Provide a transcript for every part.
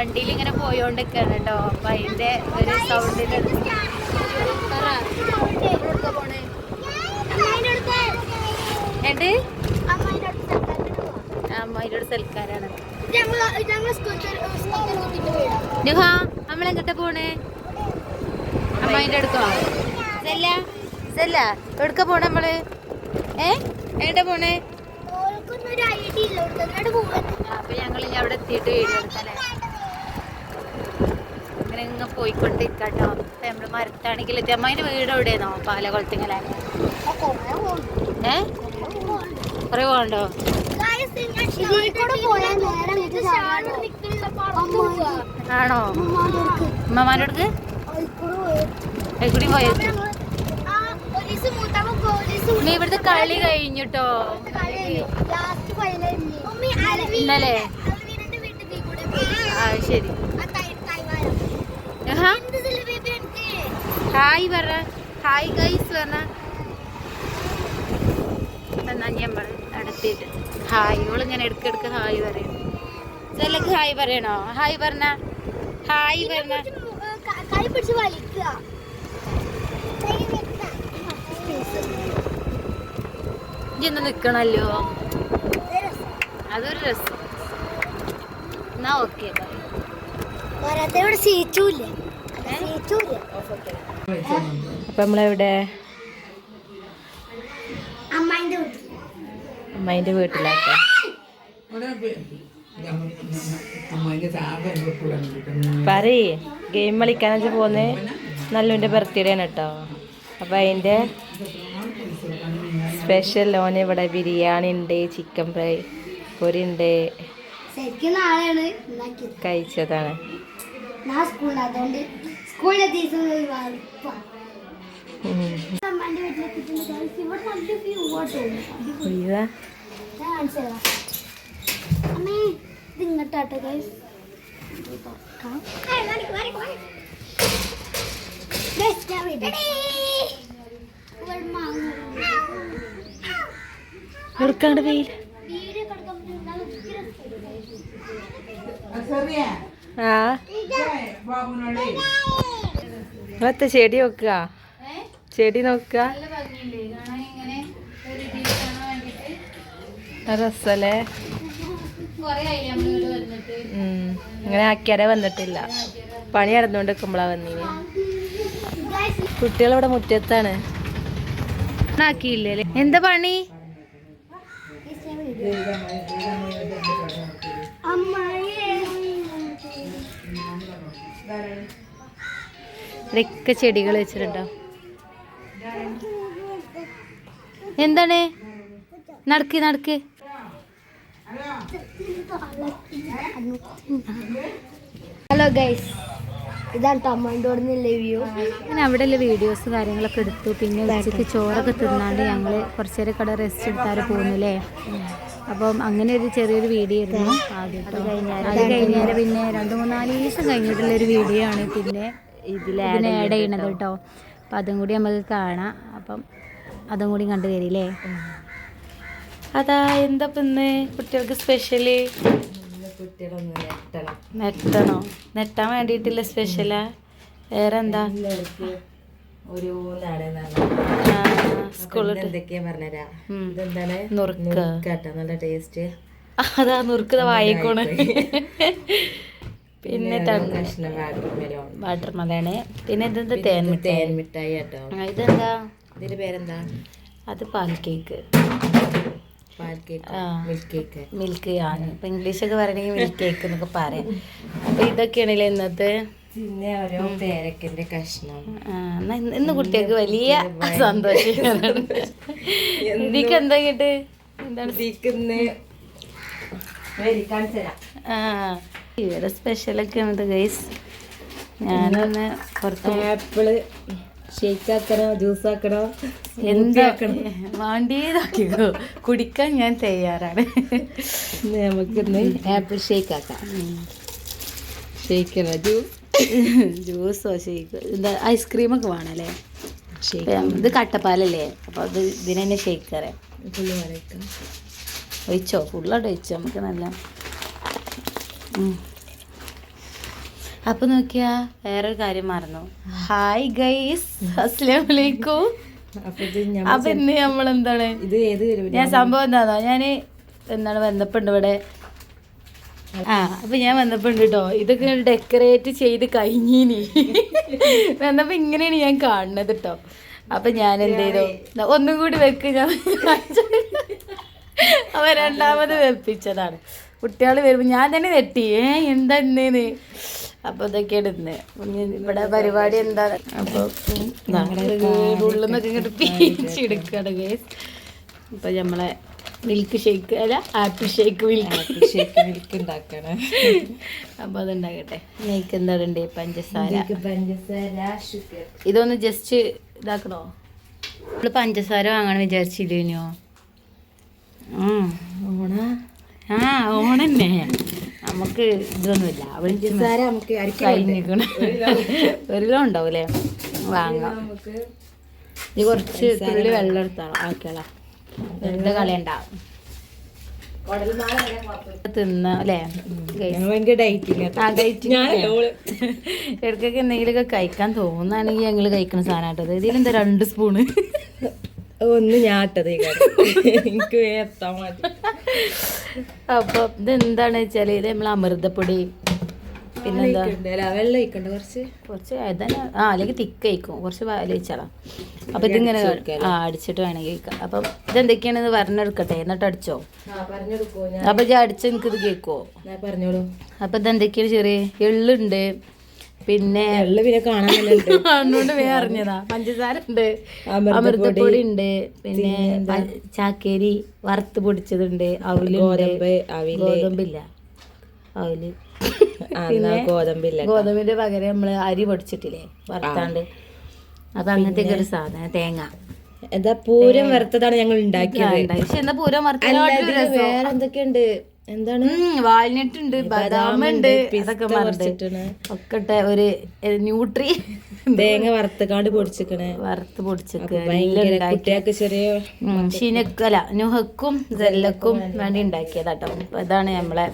വണ്ടിയിൽ ഇങ്ങനെ പോയോണ്ടിരിക്കാണ് കേട്ടോ അപ്പൊ അതിന്റെ ഒരു സൗണ്ടിന് അമ്മയുടെ സൽക്കാരാണ്. നുഹ നമ്മളെങ്ങോട്ടാ പോണേ? അമ്മേന്റെ അടുക്കോ? സെല്ല സെല്ല എവിടുക്ക പോണേ നമ്മൾ? ഏ? എങ്ങോട്ടാ പോണേ? അപ്പൊ ഞങ്ങൾ അവിടെ എത്തിയിട്ട് വീട് എടുക്കല്ലേ? അങ്ങനെ ഇങ്ങ് പോയിക്കൊണ്ടിരിക്കാട്ടോ. അപ്പൊ നമ്മൾ മരത്താണെങ്കിൽ എത്തി അമ്മേന്റെ വീട് എവിടെയാണോ പാലകൊളത്തിങ്ങലെ ഏ കുറെ പോകണ്ടോ ആണോ? ഉമ്മമാരുടെ അടുക്ക് പോയത് നീ ഇവിടുത്തെ കളി കഴിഞ്ഞിട്ടോ? ഇന്നലെ. ആ ശരി. ഹായ് പറ. ഹായ് ഗൈസ് പറഞ്ഞ എന്നാ ഞാൻ അടുത്തിട്ട് ഹായ് ഇവളിങ്ങനെ ഇടയ്ക്കിടയ്ക്ക് ഹായ് പറയണം ചെല്ലക്ക് ഹായ് പറയണോ? ഹായ് പറഞ്ഞ. ഹായ് പറഞ്ഞ. നിക്കണല്ലോ? അതൊരു രസം. എന്നാ ഓക്കെ സീറ്റും ഇല്ലേ. അപ്പൊ നമ്മളെവിടെ? അമ്മായിന്റെ വീട്ടിലാക്കാം പറയേ ഗെയിം കളിക്കാൻ വെച്ച് പോന്ന് നല്ലുവിന്റെ ബർത്ത്ഡേ ആണ് കേട്ടോ അപ്പം അതിന്റെ സ്പെഷ്യൽ ലോൺ ഇവിടെ ബിരിയാണി ഉണ്ട് ചിക്കൻ ഫ്രൈ പൊരി ഉണ്ട്. കഴിച്ചതാണ്. സ്കൂളിലെ ദിവസം ഇങ്ങോട്ടാട്ടോ ഗൈസ് എടുക്കാണ്ട് വെയിൽ. ആ നിങ്ങളത്തെ ചെടി നോക്കുക? ചെടി നോക്കുക? രസല്ലേ? ഉം. ഇങ്ങനെ ആക്കിയാലേ വന്നിട്ടില്ല. പണി നടന്നുകൊണ്ട് നിൽക്കുമ്പോളാ വന്നിന് കുട്ടികളിവിടെ മുറ്റത്താണ്. ആക്കിയില്ലേ? എന്താ പണി? ഇവിടെയൊക്കെ ചെടികൾ വെച്ചിട്ടുണ്ടോ? എന്താണ്? നടക്ക് നടക്ക്. ഹലോ ഗൈസ് ഇതാണ് ടൊമാറ്റോ വ്യൂ അങ്ങനെ അവിടെയുള്ള വീഡിയോസ് കാര്യങ്ങളൊക്കെ എടുത്തു. പിന്നെ ഉച്ചയ്ക്ക് ചോറൊക്കെ തിന്നാണ്ട് ഞങ്ങൾ കുറച്ച് നേരം കട റെസ്റ്റ് എടുത്താൽ പോകുന്നില്ലേ അപ്പം അങ്ങനെ ഒരു ചെറിയൊരു വീഡിയോ ആയിരുന്നു. ആദ്യം അത് കഴിഞ്ഞാൽ പിന്നെ രണ്ട് മൂന്നാൽ ദിവസം കഴിഞ്ഞിട്ടുള്ളൊരു വീഡിയോ ആണ്. പിന്നെ ഇതിൽ ആഡ് ചെയ്യണത് കേട്ടോ അപ്പം അതും കൂടി നമുക്ക് കാണാം. അപ്പം അതും കൂടി കണ്ടു തരില്ലേ? അതാ എന്താ ഇന്ന് കുട്ടികൾക്ക് സ്പെഷ്യൽ നെട്ടണോ. നെട്ടാൻ വേണ്ടിയിട്ടില്ല സ്പെഷ്യലാ വേറെ എന്താ ഒരു സ്കൂളിൽ എന്തൊക്കെയാ പറഞ്ഞുതരാ? ഉം. ഇതെന്താണ്? നുറുക്ക്. നല്ല ടേസ്റ്റ് അതാ നുറുക്കത വായിക്കോണ്. വാട്ടർ മലയാണ് പിന്നെ ഇതെന്താ തേൻ തേൻ മിഠായി കേട്ടോ ഇതെന്താ? ഇതിന്റെ പേരെന്താ? അത് പാൽ കേക്ക്. മിൽക്ക് ആണ് ഇപ്പൊ ഇംഗ്ലീഷൊക്കെ പറയണെങ്കിൽ മിൽക്ക് കേക്ക് എന്നൊക്കെ പറയാം. അപ്പൊ ഇതൊക്കെയാണല്ലേ ഇന്നത്തെ? പിന്നെ ഓരോ പേരക്കിന്റെ കഷ്ണം. ഇന്ന് കുട്ടികൾക്ക് വലിയ സന്തോഷം. ഇതിക്ക് എന്താ കേട്ട് എന്താണ്? ആ ഇവിടെ സ്പെഷ്യലൊക്കെ ഉണ്ട് ഗൈസ് ഞാനൊന്ന് കുറച്ച് ആപ്പിൾ ഷേക്ക് ആക്കണോ ജ്യൂസ് ആക്കണോ എന്താക്കണം വാണ്ടിയതാക്കിക്കോ കുടിക്കാൻ ഞാൻ തയ്യാറാണ്. നമുക്കിന്ന് ആപ്പിൾ ഷേക്ക് ആക്കാം ഷേക്കണോ ജ്യൂസ് ജ്യൂസോ ഷേക്ക് എന്താ ഐസ്ക്രീമൊക്കെ വേണമല്ലേ ഇത് കട്ടപ്പാലല്ലേ? അപ്പോൾ അത് ഇതിനെ തന്നെ ഷേക്ക് അറിയാം ഒഴിച്ചോ? ഫുള്ളായിട്ട് ഒഴിച്ചോ? നമുക്ക് നല്ല. അപ്പൊ നോക്കിയാ വേറൊരു കാര്യം മറന്നു. ഹായ് ഗൈസ് അസ്സലാമു അലൈക്കും അപ്പൊ ഇത് ഞമ്മ- എന്താണ് ഇന്ന് ഇത് ഏത് ഞാൻ സംഭവം എന്താണോ ഞാൻ എന്താണ് ബന്ധപ്പെട്ട് ഇവിടെ. ആ അപ്പൊ ഞാൻ വന്നപ്പോണ്ട് കേട്ടോ ഇതൊക്കെ ഡെക്കറേറ്റ് ചെയ്ത് കഴിഞ്ഞീനി. വന്നപ്പോ ഇങ്ങനെയാണ് ഞാൻ കാണുന്നത് കേട്ടോ അപ്പൊ ഞാൻ എന്ത് ചെയ്തു? ഒന്നും കൂടി വെക്ക് ഞാൻ അവ രണ്ടാമത് വെപ്പിച്ചതാണ്. കുട്ടികൾ വരുമ്പോൾ ഞാൻ തന്നെ തെറ്റി. ഏ എന്താ ഇന്നേന്ന്? അപ്പൊ ഇതൊക്കെയാണ് ഇന്ന്. ഇനി ഇവിടെ പരിപാടി എന്താ? അപ്പൊ ഉള്ളിൽ നിന്നൊക്കെ ഇങ്ങോട്ട് ഗേസ് നമ്മളെ മിൽക്ക് ഷേക്ക് അല്ല apple shake milk shake milk ഉണ്ടാക്കണം. അപ്പൊ അതുണ്ടാകട്ടെ നെയ്ക്ക് എന്താ ഉണ്ട് പഞ്ചസാര. പഞ്ചസാര ഷുഗർ ഇതൊന്ന് ജസ്റ്റ് ഇതാക്കണോ? നമ്മൾ പഞ്ചസാര വാങ്ങണം വിചാരിച്ചില്ലേനോ? ഓണ ആ ഓണന്നെ നമുക്ക് ഇതൊന്നുമില്ല. പഞ്ചസാര നമുക്ക് അരിക്കാൻ കഴിഞ്ഞിക്കണ ഒരു കിലോ ഉണ്ടാവൂലേ? വാങ്ങാം. ഇത് കുറച്ച് തുള്ളി വെള്ളം എടുത്താളോ ആക്കിയാളാ എന്ത് കളയണ്ട? തിന്ന അല്ലേ? ഇടയ്ക്കൊക്കെ എന്തെങ്കിലുമൊക്കെ കഴിക്കാൻ തോന്നുകയാണെങ്കിൽ ഞങ്ങൾ കഴിക്കുന്ന സാധനമായിട്ടത് ഇതിലെന്താ രണ്ട് സ്പൂണ് ഒന്ന് ഞാട്ടത് എനിക്ക് എത്താൻ മതി. അപ്പൊ ഇതെന്താണ് വെച്ചാൽ ഇത് നമ്മൾ അമൃതപ്പൊടി പിന്നെന്താ അല്ല വെള്ളം ഒഴിക്കണ്ട കുറച്ച്? കുറച്ച് അതന്നെ ആ അല്ലെങ്കിൽ തിക്ക് കഴിക്കും കുറച്ച് വലിച്ചാളാം അപ്പം ഇതിങ്ങനെ ആ അടിച്ചിട്ട് വേണമെങ്കിൽ കഴിക്കാം അപ്പം ഇതെന്തൊക്കെയാണെന്ന് പറഞ്ഞെടുക്കട്ടെ. എന്നിട്ട് അടിച്ചോ? അപ്പൊ അപ്പം ഇത് അടിച്ച് എനിക്കിത് കേൾക്കുമോ പറഞ്ഞോളൂ. അപ്പം ഇതെന്തൊക്കെയാണ് ചെറിയ? എള്ളുണ്ട്. പിന്നെ അതുകൊണ്ട് വേറെ അറിഞ്ഞതാ. പഞ്ചസാര ഉണ്ട് അമൃതപ്പൊടി, ഉണ്ട് പിന്നെ ചാക്കേരി വറുത്ത് പൊടിച്ചതുണ്ട് അവലുണ്ട് അവിൽ. ഗോതമ്പില്ല അവൽ. പിന്നെ ഗോതമ്പില്ല ഗോതമ്പിന്റെ പകരം നമ്മൾ അരി പൊടിച്ചിട്ടില്ലേ വറുത്താണ്ട്. അത് അങ്ങനത്തെ ഒരു സാധനം തേങ്ങ. എന്താ പൂരം വറുത്തതാണ് ഞങ്ങൾ ഉണ്ടാക്കിയത്. പക്ഷെ എന്താ പൂരം അല്ല, വറുത്ത ഇതിൽ വേറെ എന്തൊക്കെയുണ്ട്? എന്താണ്? വാൽനട്ട് ഉണ്ട് ബദാം ഉണ്ട് ഒക്കെ ഒരു ന്യൂട്രി. തേങ്ങ വറുത്തക്കാണ്ട് പൊടിച്ചിക്കണേ. വറുത്ത് പൊടിച്ചൊക്കെ ചെറിയ ഷീനക്കല്ല നുഹക്കും സെല്ലക്കും വേണ്ടി ഉണ്ടാക്കിയതാട്ടോ. അപ്പൊ ഇതാണ് നമ്മളെ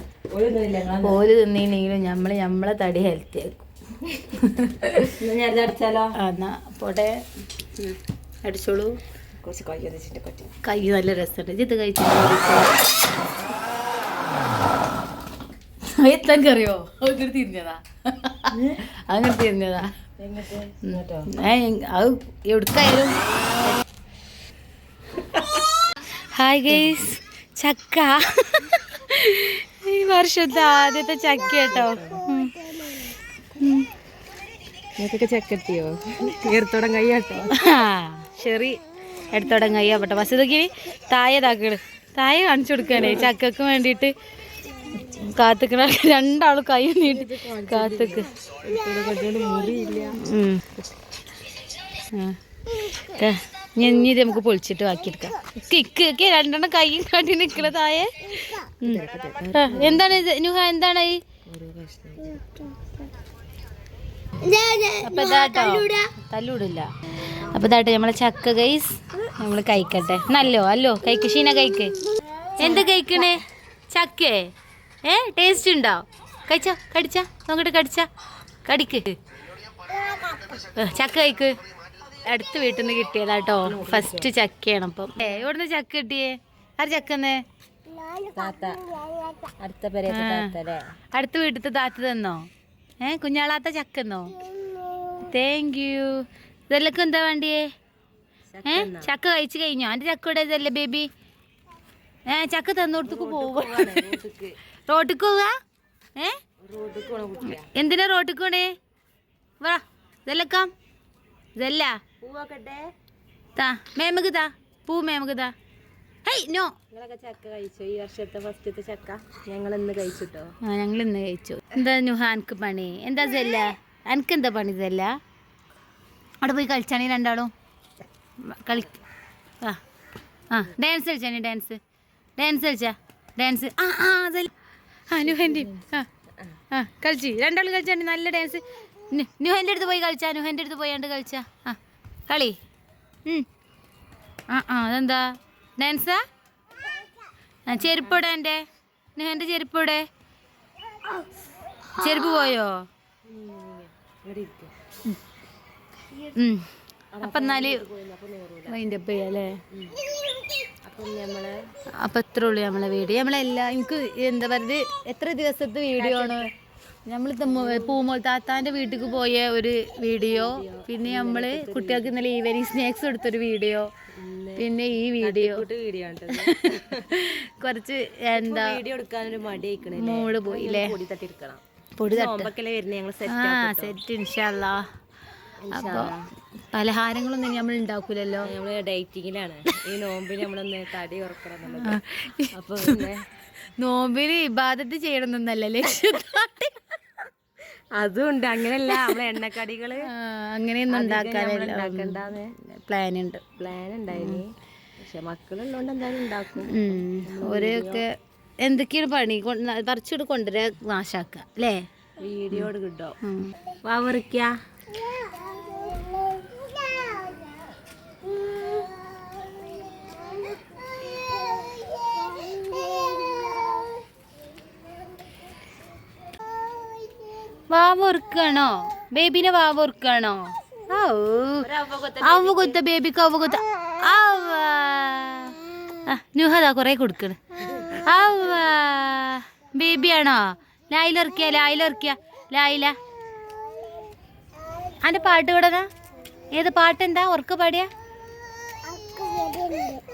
പോൽ തിന്നില്ലെങ്കിലും നമ്മൾ നമ്മളെ തടി ഹെൽത്തി ആക്കും. അടിച്ചാലോ? എന്നാ പോട്ടെ. അടിച്ചോളൂ. കുറച്ച് കൊട്ടി. കൈ നല്ല രസമുണ്ട്. ഇത് കഴിച്ചു അങ്ങനെ തിരിഞ്ഞതാ. അങ്ങനെ തിരിഞ്ഞതാ. അത് എവിടുക്കായാലും ഹായ് ഗൈസ്. ചക്ക. ഈ വർഷത്തെ ആദ്യത്തെ ചക്ക കേട്ടോ. നിങ്ങൾക്കൊക്കെ ചക്കെത്തിയോ തീർത്തോടം കയ്യാട്ടോ ശരി. എടുത്തോടം കയ്യാവട്ടെ പക്ഷെ ഇതൊക്കെ താഴെ താക്കൾ താഴെ കാണിച്ചു കൊടുക്കാനേ ചക്കക്ക് വേണ്ടിയിട്ട് കാത്തുക്കണ രണ്ടാളും കൈ നീട്ടി കാത്തുക്ക്. ഇനി ഇത് നമുക്ക് പൊളിച്ചിട്ട് ബാക്കിയെടുക്കാം കിക്ക് രണ്ടെണ്ണം കൈ കാട്ടി നിക്കണ താഴെ. എന്താണ് ഇത്? നുഹ എന്താണ്? ഈ അപ്പൊ തല്ലൂടില്ല. അപ്പൊ ഇതായിട്ട് നമ്മളെ ചക്ക കൈസ് നമ്മൾ കഴിക്കട്ടെ. നല്ലോ അല്ലോ കഴിക്ക്. ഷീന കഴിക്ക്. എന്ത് കഴിക്കണേ? ചക്കേ? ഏ ടേസ്റ്റ് ഉണ്ടോ? കഴിച്ച? കടിച്ച? നോക്കട്ടെ കടിച്ച? കടിക്ക്. ചക്ക കഴിക്ക്. അടുത്ത വീട്ടിൽ നിന്ന് കിട്ടിയതാട്ടോ. ഫസ്റ്റ് ചക്കയാണ് അപ്പം. ഏ എവിടുന്ന് ചക്ക കിട്ടിയേ? ആര് ചക്കന്നേ അടുത്ത വീട്ടിലത്തെ താത്ത തന്നോ? ഏ കുഞ്ഞാളാത്ത ചക്കന്നോ താങ്ക് യു ഇതെല്ലാം എന്താ വേണ്ടിയേ? ഏ? ചക്ക കഴിച്ചു കഴിഞ്ഞോ? എന്റെ ചക്ക ഇവിടെ ഇതല്ലേ ബേബി? ഏ ചക്ക തന്നോടത്തേക്ക് പോവുക. റോട്ടിക്ക്. പോവുക? ഏ? എന്തിനാ റോട്ടിക്ക് പോണേ? വാ ഇതെല്ലാം? ഇതല്ല താ മേമക്ക് താ. പൂ മേമക്ക് താ. Hey no. നിങ്ങളൊക്കെ ചക്ക കഴിച്ചോ? ഈ വർഷത്തെ ഫസ്റ്റത്തെ ചക്ക ഞങ്ങൾ ഇന്ന് കഴിച്ചിട്ടോ? ആ ഞങ്ങൾ ഇന്ന് കഴിച്ചു. എന്താ നുഹാൻക്ക് പണി? എന്താ ജല്ല അനക്ക് എന്താ പണി സെല്ല അവിടെ പോയി കളിച്ചാണി രണ്ടാളും. കളി ആ ആ ഡാൻസ് കളിച്ചാണി ഡാൻസ് ഡാൻസ് കളിച്ചാ ഡാൻസ് ആ ആ അതല്ല. അനുഹന്റെ ആ ആ കളിച്ച്. രണ്ടാളും കളിച്ചാണ് നല്ല ഡാൻസ് നുഹന്റെ അടുത്ത് പോയി കളിച്ചാ നുഹന്റെ അടുത്ത് പോയാണ്ട് കളിച്ചാ. ആ കളി. ആ ആ അതെന്താ? ഡാൻസാ ആ? ചെരുപ്പോടെ എന്റെ നുഹന്റെ ചെരുപ്പോടെ ചെരുപ്പ് പോയോ. അപ്പൊ എന്നാൽ അതിന്റെ അപ്പ് അല്ലേ? അപ്പം നമ്മൾ എത്ര ഉള്ളു നമ്മളെ വീഡിയോ നമ്മളെല്ലാം എനിക്ക് എന്താ പറയുക എത്ര ദിവസത്തെ വീഡിയോ ആണ്? നമ്മൾ പൂമോൾ താത്താന്റെ വീട്ടിലേക്ക് പോയ ഒരു വീഡിയോ പിന്നെ നമ്മൾ കുട്ടികൾക്ക് ഇന്നലെ ഈവനിങ് സ്നാക്സ് കൊടുത്തൊരു വീഡിയോ പിന്നെ ഈ വീഡിയോ. കുറച്ച് എന്താ വീഡിയോ എടുക്കാനൊരു മടി പോയില്ലേ പൊടി തട്ടി പൊടി തട്ടി. നോമ്പൊക്കെ വരുന്നേ ഞങ്ങൾ സെറ്റ് ആ സെറ്റ് ഇൻഷല്ല അപ്പൊ പലഹാരങ്ങളൊന്നും നമ്മൾ ഉണ്ടാക്കൂലല്ലോ? നമ്മൾ ഡേറ്റിങ്ങിലാണ്. ഈ നോമ്പിന് നമ്മളൊന്ന് തടി ഉറക്കണം അപ്പൊ നോമ്പിന് ഇബാദത്ത് ചെയ്യണമെന്നല്ല ലക്ഷ്യത്താട്ടി അതും ഉണ്ട് അങ്ങനെയല്ല നമ്മളെ എണ്ണക്കടികൾ അങ്ങനെയൊന്നും ഉണ്ടാക്കാനല്ല. പ്ലാൻ ഉണ്ട് പ്ലാൻ ഉണ്ടായിനി. പക്ഷെ മക്കളുള്ളതുകൊണ്ട് എന്തായാലും ഉണ്ടാക്കും. ഓരോക്കെ എന്തൊക്കെയാണ് പണി? പറിച്ചിട്ട് കൊണ്ടുവരാ നാശാക്ക അല്ലേ? വീഡിയോ കിട്ടോ. ഉം. വാ മുറിക്ക വാവ് ഉറുക്കാണോ? ബേബിനെ വാവോർക്കാണോ അവ കൊത്ത ബേബിക്ക് അവ കൊത്ത. അവ നുഹതാ കൊറേ കൊടുക്കണ്. അവ ബേബിയാണോ? ലായിലിറക്കിയ ലായിലിറക്കിയ ലായില അന്റെ പാട്ട് കൂടതാ ഏത് പാട്ട് എന്താ? ഉറക്ക പാടിയ?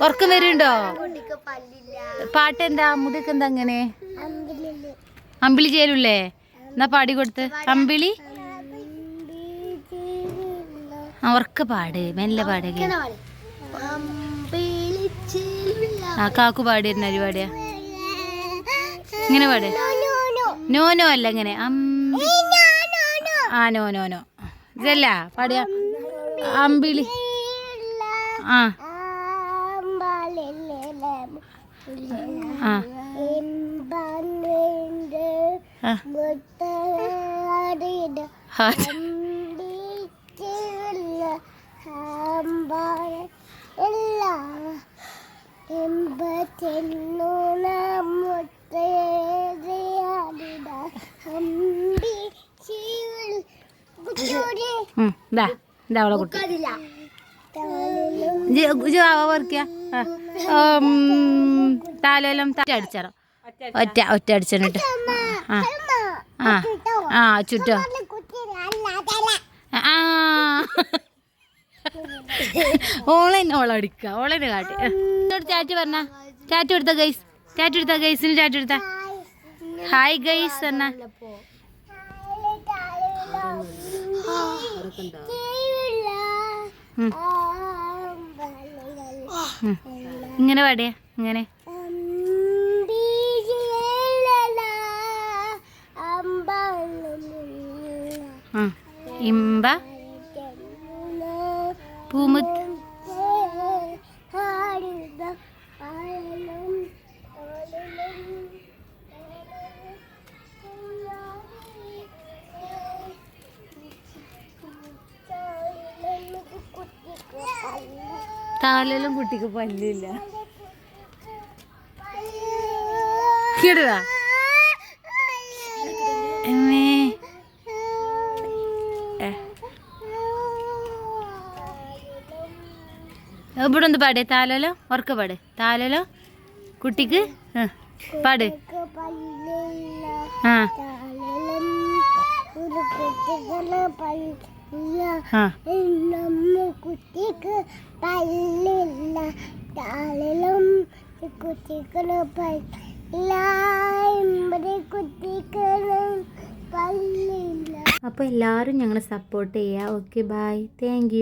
ഉറക്കം വരുന്നുണ്ടോ? പാട്ടെന്താ മുടിക്കെന്താ അങ്ങനെ? അമ്പിളി ചേരുല്ലേ? എന്നാ പാടി കൊടുത്ത്. അമ്പിളി അവർക്ക് പാട്. മെല്ലെ പാടുക ആ കാക്കു പാടിയിരുന്ന ഒരു പരിപാടിയാ ഇങ്ങനെ പാട്. നോ നോ അല്ല ഇങ്ങനെ. ആ നോ നോ നോ. ഇതല്ല പാടിയ. അമ്പിളി. ആ. ആ. ഇതാ അവളെ കുട്ടി. അടിച്ചറ. ഒറ്റ ഒറ്റ അടിച്ചിട്ട് ആ. ആ. ചുറ്റോ ആ. ഓളെന്നെ ഓളടിക്ക ഓളെന്നെ കാട്ടി. ഇങ്ങോട്ട് ചാറ്റ് പറഞ്ഞ. ചാറ്റ് എടുത്ത ഗൈസ്? ചാറ്റ് എടുത്ത ഗൈസിന് ചാറ്റ് എടുത്ത ഹായ് ഗൈസ്. ഉം. ഇങ്ങനെ പാടിയ? ഇങ്ങനെ? ഇമ്പ. പൂമുത്ത് താലെല്ലാം കുട്ടിക്ക് പല്ലില്ല. കിടുക ഇവിടെ ഒന്ന് പാടേ താലോലോ? ഉറക്ക പാട്. താലോലോ? കുട്ടിക്ക്? പാട്. എല്ലാരും കുട്ടിക്ക് പല്ലില്ല പല്ലില്ല പല്ലില്ല അപ്പോൾ ഞങ്ങളെ സപ്പോർട്ട് ചെയ്യുക ഓക്കെ ബൈ താങ്ക്